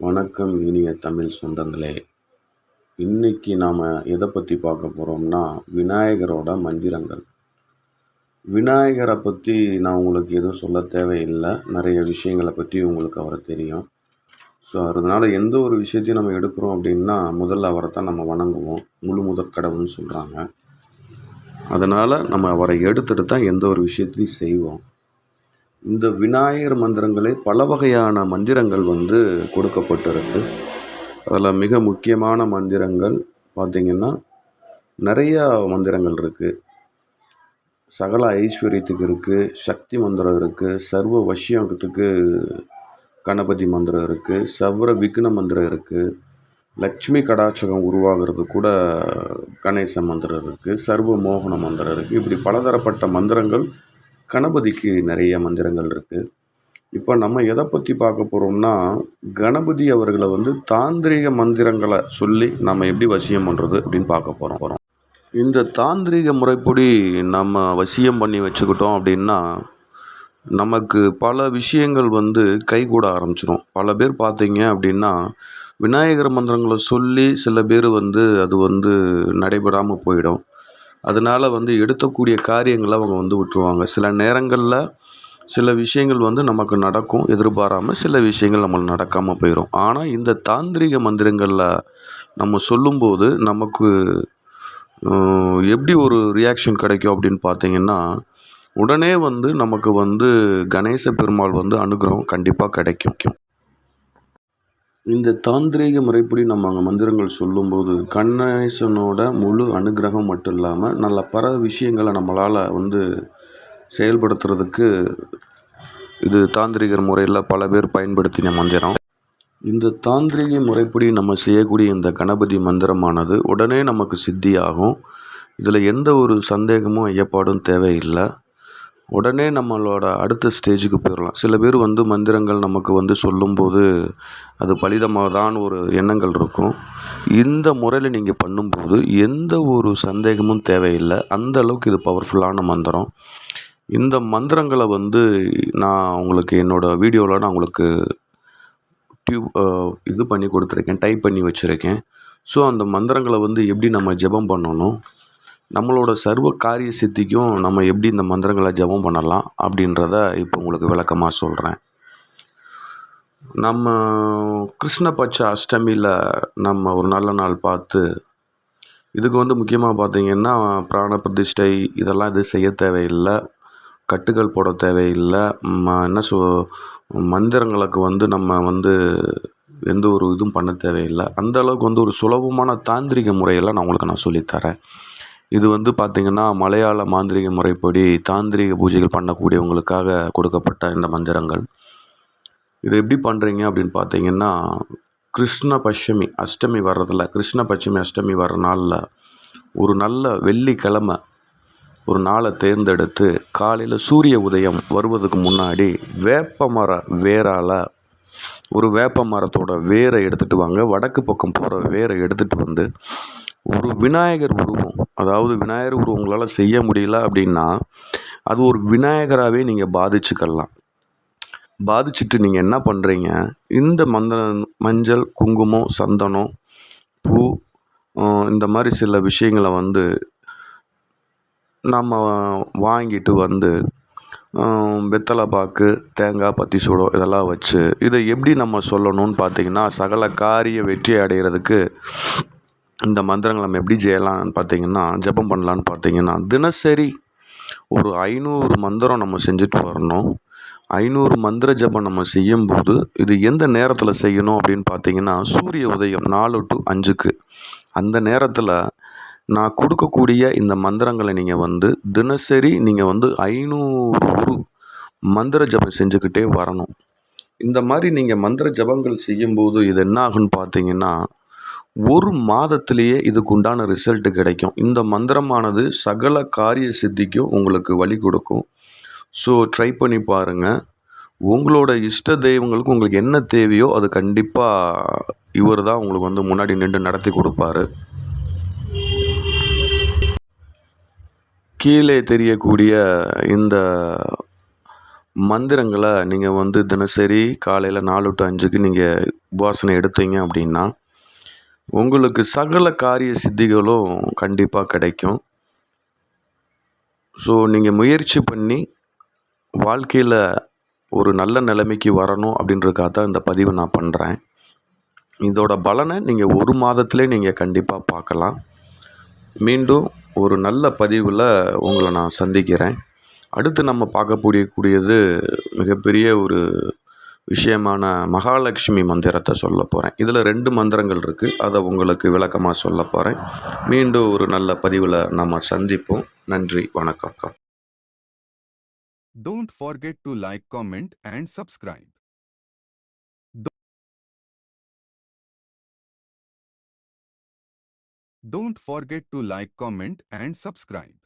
வணக்கம் இனிய தமிழ் சொந்தங்களே. இன்னைக்கு நாம் எதை பற்றி பார்க்க போகிறோம்னா விநாயகரோட மந்திரங்கள். விநாயகரை பற்றி நான் உங்களுக்கு எதுவும் சொல்ல தேவையில்லை. நிறைய விஷயங்களை பற்றி உங்களுக்கு அவரை தெரியும். ஸோ அதனால் எந்த ஒரு விஷயத்தையும் நம்ம எடுக்கிறோம் அப்படின்னா முதல்ல அவரை தான் நம்ம வணங்குவோம். முழு முதற் கடவுள்னு சொல்கிறாங்க அதனால் நம்ம அவரை எடுத்துட்டு தான் எந்த ஒரு விஷயத்தையும் செய்வோம். இந்த விநாயகர் மந்திரங்களே பல வகையான மந்திரங்கள் வந்து கொடுக்கப்பட்டிருக்கு. அதில் மிக முக்கியமான மந்திரங்கள் பார்த்திங்கன்னா நிறையா மந்திரங்கள் இருக்குது சகல ஐஸ்வர்யத்துக்கு இருக்குது சக்தி மந்திரம் இருக்குது சர்வ வசியத்துக்கு கணபதி மந்திரம் இருக்குது சவர விக்ன மந்திரம் இருக்குது லக்ஷ்மி கடாட்சகம் உருவாகிறது கூட கணேச மந்திரம் இருக்குது சர்வ மோகன மந்திரம் இருக்குது இப்படி பலதரப்பட்ட மந்திரங்கள் கணபதிக்கு நிறைய மந்திரங்கள் இருக்குது இப்போ நம்ம எதை பற்றி பார்க்க போகிறோம்னா கணபதி அவர்களை வந்து தாந்திரிக மந்திரங்களை சொல்லி நம்ம எப்படி வசியம் பண்ணுறது அப்படின்னு பார்க்க போகிறோம் போகிறோம் இந்த தாந்திரிக முறைப்படி நம்ம வசியம் பண்ணி வச்சுக்கிட்டோம் அப்படின்னா நமக்கு பல விஷயங்கள் வந்து கைகூட ஆரம்பிச்சிடும் பல பேர் பார்த்தீங்க அப்படின்னா விநாயகர் மந்திரங்களை சொல்லி சில பேர் வந்து அது வந்து நடைபெறாமல் போயிடும். அதனால் வந்து எடுக்கக்கூடிய காரியங்களை அவங்க வந்து விட்டுருவாங்க. சில நேரங்களில் சில விஷயங்கள் வந்து நமக்கு நடக்கும் எதிர்பாராமல் சில விஷயங்கள் நம்மளுக்கு நடக்காமல் போயிடும் ஆனால் இந்த தாந்திரிக மந்திரங்களில் நம்ம சொல்லும்போது நமக்கு எப்படி ஒரு ரியாக்ஷன் கிடைக்கும் அப்படின்னு பார்த்தீங்கன்னா உடனே வந்து நமக்கு வந்து கணேச பெருமாள் வந்து அனுகிரகம் கண்டிப்பாக கிடைக்கும். இந்த தாந்திரீக முறைப்படி நம்ம அங்கே மந்திரங்கள் சொல்லும்போது கணேசனோட முழு அனுகிரகம் மட்டும் இல்லாமல் நல்ல பல விஷயங்களை நம்மளால் வந்து செயல்படுத்துறதுக்கு இது தாந்திரிகர் முறையில் பல பேர் பயன்படுத்தின மந்திரம். இந்த தாந்திரிக முறைப்படி நம்ம செய்யக்கூடிய இந்த கணபதி மந்திரமானது உடனே நமக்கு சித்தியாகும். இதில் எந்த ஒரு சந்தேகமும் ஐயப்பாடும் தேவையில்லை. உடனே நம்மளோட அடுத்த ஸ்டேஜுக்கு போயிடலாம் சில பேர் வந்து மந்திரங்கள் நமக்கு வந்து சொல்லும்போது அது பலிதமாகதான் ஒரு எண்ணங்கள் இருக்கும். இந்த முறையில் நீங்கள் பண்ணும்போது எந்த ஒரு சந்தேகமும் தேவையில்லை. அந்த அளவுக்கு இது பவர்ஃபுல்லான மந்திரம். இந்த மந்திரங்களை வந்து நான் உங்களுக்கு என்னோடய வீடியோவில் நான் உங்களுக்கு டியூப் இது பண்ணி கொடுத்துருக்கேன். டைப் பண்ணி வச்சுருக்கேன். ஸோ அந்த மந்திரங்களை வந்து எப்படி நம்ம ஜெபம் பண்ணணும்? நம்மளோட சர்வ காரிய சித்திக்கும் நம்ம எப்படி இந்த மந்திரங்களை ஜெபம் பண்ணலாம் அப்படின்றத இப்போ உங்களுக்கு விளக்கமாக சொல்கிறேன் நம்ம கிருஷ்ணபட்ச அஷ்டமியில் நம்ம ஒரு நல்ல நாள் பார்த்து இதுக்கு வந்து முக்கியமாக பார்த்தீங்கன்னா பிராண பிரதிஷ்டை இதெல்லாம் இது செய்ய தேவையில்லை. கட்டுகள் போட தேவையில்லை. ம- என்ன சொ மந்திரங்களுக்கு வந்து நம்ம வந்து எந்த ஒரு இதுவும் பண்ண தேவையில்லை. அந்தளவுக்கு வந்து ஒரு சுலபமான தாந்திரிக முறையெல்லாம் நான் உங்களுக்கு நான் சொல்லித்தரேன் இது வந்து பார்த்திங்கன்னா மலையாள மாந்திரிக முறைப்படி தாந்திரிக பூஜைகள் பண்ணக்கூடியவங்களுக்காக கொடுக்கப்பட்ட இந்த மந்திரங்கள். இது எப்படி பண்ணுறீங்க அப்படின்னு பார்த்தீங்கன்னா கிருஷ்ண பஷ்டமி அஷ்டமி வர்றதில் கிருஷ்ண பட்சமி அஷ்டமி வர்ற நாளில் ஒரு நல்ல வெள்ளிக்கிழமை ஒரு நாளை தேர்ந்தெடுத்து காலையில் சூரிய உதயம் வருவதுக்கு முன்னாடி வேப்ப மர வேரால் ஒரு வேப்ப மரத்தோட வேரை எடுத்துகிட்டு வாங்க. வடக்கு பக்கம் போகிற வேரை எடுத்துகிட்டு வந்து ஒரு விநாயகர் உருவம் அதாவது விநாயகர் உருவம் உங்களால் செய்ய முடியல அப்படின்னா அது ஒரு விநாயகராகவே நீங்கள் பாதிச்சுக்கலாம் பாதிச்சுட்டு நீங்கள் என்ன பண்ணுறீங்க இந்த மந்த மஞ்சள் குங்குமம் சந்தனம் பூ இந்த மாதிரி சில விஷயங்களை வந்து நம்ம வாங்கிட்டு வந்து வெத்தலை பாக்கு தேங்காய் பத்தி சூடம் இதெல்லாம் வச்சு இதை எப்படி நம்ம சொல்லணும்னு பார்த்தீங்கன்னா சகல காரிய வெற்றி அடைகிறதுக்கு இந்த மந்திரங்களை நம்ம எப்படி செய்யலாம்னு பார்த்தீங்கன்னா ஜெபம் பண்ணலான்னு பார்த்தீங்கன்னா தினசரி ஒரு ஐநூறு மந்திரம் நம்ம செஞ்சுட்டு வரணும். ஐநூறு மந்திர ஜெபம் நம்ம செய்யும்போது இது எந்த நேரத்தில் செய்யணும் அப்படின்னு பார்த்தீங்கன்னா சூரிய உதயம் நாலு டு அஞ்சுக்கு. அந்த நேரத்தில் நான் கொடுக்கக்கூடிய இந்த மந்திரங்களை நீங்கள் வந்து தினசரி நீங்கள் வந்து ஐநூறு மந்திர ஜபம் செஞ்சுக்கிட்டே வரணும். இந்த மாதிரி நீங்கள் மந்திர ஜபங்கள் செய்யும்போது இது என்ன ஆகுன்னு பார்த்தீங்கன்னா ஒரு மாதத்திலேயே இதுக்கு உண்டான ரிசல்ட் கிடைக்கும். இந்த மந்திரமானது சகல காரிய சித்திக்கும் உங்களுக்கு வழி கொடுக்கும். ஸோ ட்ரை பண்ணி பாருங்கள் உங்களோட இஷ்ட தெய்வங்களுக்கு உங்களுக்கு என்ன தேவையோ அது கண்டிப்பாக இவர் தான் உங்களுக்கு வந்து முன்னாடி நின்று நடத்தி கொடுப்பாரு. கீழே தெரியக்கூடிய இந்த மந்திரங்களை நீங்கள் வந்து தினசரி காலையில் நாலு டு அஞ்சுக்கு நீங்கள் உபாசனை எடுத்தீங்க அப்படின்னா உங்களுக்கு சகல காரிய சித்திகளும் கண்டிப்பாக கிடைக்கும். ஸோ நீங்கள் முயற்சி பண்ணி வாழ்க்கையில் ஒரு நல்ல நிலைமைக்கு வரணும் அப்படின்றக்காக தான் இந்த பதிவை நான் பண்ணுறேன் இதோட பலனை நீங்கள் ஒரு மாதத்திலே நீங்கள் கண்டிப்பாக பார்க்கலாம். மீண்டும் ஒரு நல்ல பதிவில் உங்களை நான் சந்திக்கிறேன். அடுத்து நம்ம பார்க்கக்கூடிய கூடியது மிகப்பெரிய ஒரு விஷயமான மகாலட்சுமி மந்திரத்தை சொல்ல போகிறேன் இதில் ரெண்டு மந்திரங்கள் இருக்குது அதை உங்களுக்கு விளக்கமாக சொல்ல போகிறேன் மீண்டும் ஒரு நல்ல பதிவில் நம்ம சந்திப்போம். நன்றி வணக்கம் Don't forget to like, comment, and subscribe. Don't forget to like, comment, and subscribe.